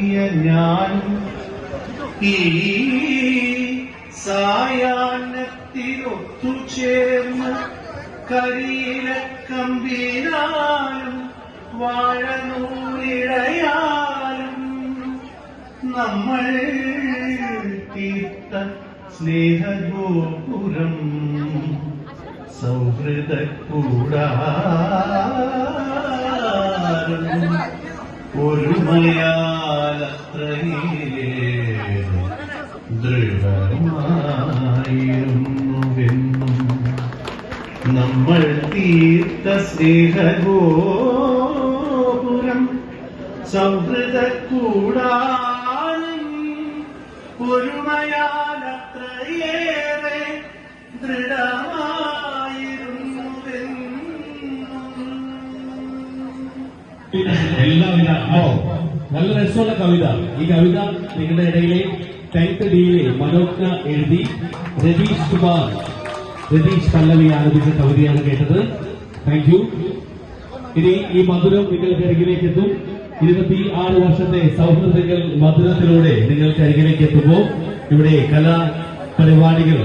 നൽകിയ ഞാൻ ഈ സായാഹ്നത്തിലൊത്തുചേർന്ന് കരിയിലക്കമ്പീരാലും വാഴനൂരിടയാലും നമ്മൾ തീർത്ത സ്നേഹഗോപുരം സൗഹൃദ കൂടാരം ഒരുമയാലത്രയേ ദൃഢമായിരുന്നുവെന്നും നമ്മൾ തീർത്ത സ്നേഹഗോപുരം സൗഹൃദ കൂടാനും ഒരുമയാലത്രയേറെ ദൃഢമായിരുന്നുവെന്നും പിന്നെ നല്ല രസമുള്ള കവിത. ഈ കവിത നിങ്ങളുടെ ഇടയിലെ ടെൻത്ത് ഡിയിലെ മനോജ്ഞ എഴുതി രതീഷ് കുമാർ. രതീഷ് പല്ലവി ആരംഭിച്ച കവിതയാണ് കേട്ടത്. താങ്ക് യു ഇനി ഈ മധുരം നിങ്ങൾക്ക് അരികിലേക്ക് എത്തും. ഇരുപത്തി ആറ് വർഷത്തെ സൗഹൃദങ്ങൾ മധുരത്തിലൂടെ നിങ്ങൾക്ക് അരികിലേക്ക് എത്തുമ്പോൾ ഇവിടെ കലാ പരിപാടികൾ